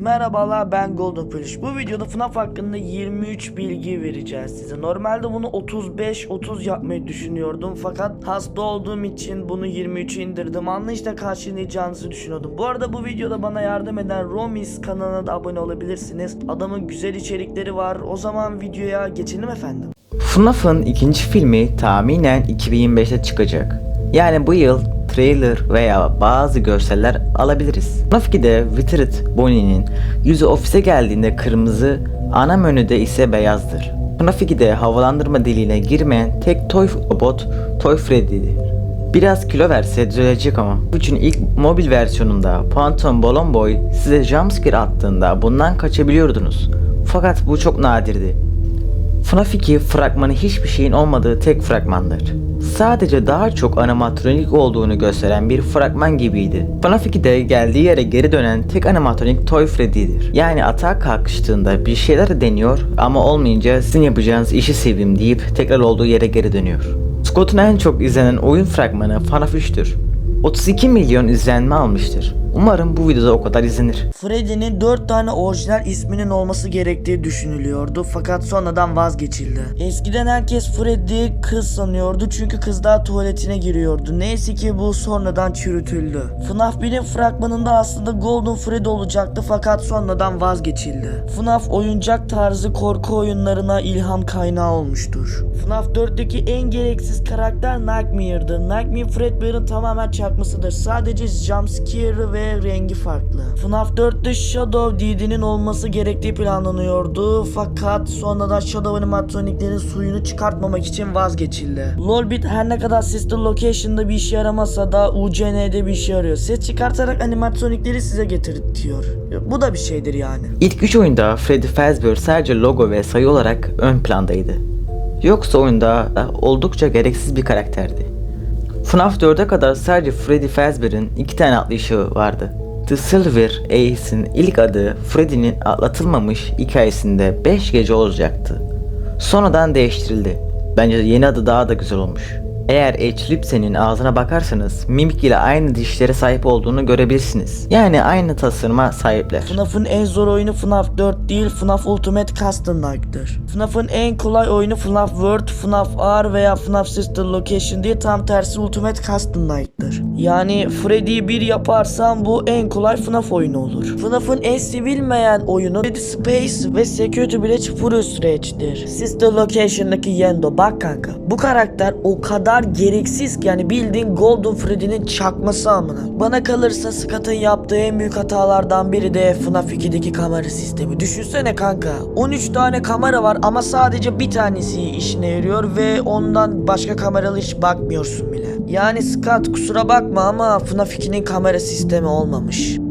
Merhabalar ben Golden Pelish. Bu videoda FNAF hakkında 23 bilgi vereceğiz size. Normalde bunu 35-30 yapmayı düşünüyordum fakat hasta olduğum için bunu 23'e indirdim. Anlayışla karşılayacağınızı düşünüyordum. Bu arada bu videoda bana yardım eden Romis kanalına da abone olabilirsiniz. Adamın güzel içerikleri var. O zaman videoya geçelim efendim. FNAF'ın ikinci filmi tahminen 2025'te çıkacak. Yani bu yıl trailer veya bazı görseller alabiliriz. FNAF 2'de Withered Bonnie'nin yüzü ofise geldiğinde kırmızı, ana menüde ise beyazdır. FNAF 2'de havalandırma deliğine girmeyen tek toy robot Toy Freddy'dir. Biraz kilo verse düzelecek ama. Üçün ilk mobil versiyonunda Phantom Balloon Boy size jumpscare attığında bundan kaçabiliyordunuz. Fakat bu çok nadirdi. FNAF 2 fragmanı hiçbir şeyin olmadığı tek fragmandır. Sadece daha çok animatronik olduğunu gösteren bir fragman gibiydi. FNAF 2'de geldiği yere geri dönen tek animatronik Toy Freddy'dir. Yani atağa kalkıştığında bir şeyler deniyor ama olmayınca sizin yapacağınız işi seveyim deyip tekrar olduğu yere geri dönüyor. Scott'un en çok izlenen oyun fragmanı FNAF 3'tür. 32 milyon izlenme almıştır. Umarım bu videoda o kadar izlenir. Freddy'nin 4 tane orijinal isminin olması gerektiği düşünülüyordu fakat sonradan vazgeçildi. Eskiden herkes Freddy kız sanıyordu çünkü kızlar tuvaletine giriyordu. Neyse ki bu sonradan çürütüldü. FNAF 1'in fragmanında aslında Golden Freddy olacaktı fakat sonradan vazgeçildi. FNAF oyuncak tarzı korku oyunlarına ilham kaynağı olmuştur. FNAF 4'teki en gereksiz karakter Nightmare'dır. Nightmare Fredbear'ın tamamen çakmasıdır. Sadece jumpscare'ı ve rengi farklı. FNAF 4'te Shadow Didi'nin olması gerektiği planlanıyordu. Fakat sonradan Shadow animatroniklerin suyunu çıkartmamak için vazgeçildi. Lolbit her ne kadar Sister Location'da bir işe yaramasa da UCN'de bir işe yarıyor. Ses çıkartarak animatronikleri size getirtiyor. Bu da bir şeydir yani. İlk 3 oyunda Freddy Fazbear sadece logo ve sayı olarak ön plandaydı. Yoksa oyunda oldukça gereksiz bir karakterdi. FNAF 4'e kadar sadece Freddy Fazbear'ın iki tane atlayışı vardı. The Silver Ace'in ilk adı Freddy'nin atlatılmamış hikayesinde 5 gece olacaktı. Sonradan değiştirildi. Bence yeni adı daha da güzel olmuş. Eğer H. Lipsen'in ağzına bakarsanız mimik ile aynı dişlere sahip olduğunu görebilirsiniz. Yani aynı tasarıma sahipler. FNAF'ın en zor oyunu FNAF 4 değil FNAF Ultimate Custom Night'tır. FNAF'ın en kolay oyunu FNAF World, FNAF R veya FNAF Sister Location değil tam tersi Ultimate Custom Night'tır. Yani Freddy'yi bir yaparsan bu en kolay FNAF oyunu olur. FNAF'ın en sevilmeyen oyunu Freddy Space ve Security Breach Full Stretch'tir. Sister Location'daki Yendo bak kanka bu karakter o kadar gereksiz ki yani bildiğin Golden Freddy'nin çakması amına. Bana kalırsa Scott'ın yaptığı en büyük hatalardan biri de FNAF 2'deki kamera sistemi. Düşünsene kanka 13 tane kamera var ama sadece bir tanesi işine yarıyor ve ondan başka kameralı hiç bakmıyorsun bile. Yani Scott kusura bakma ama FNAF 2'nin kamera sistemi olmamış.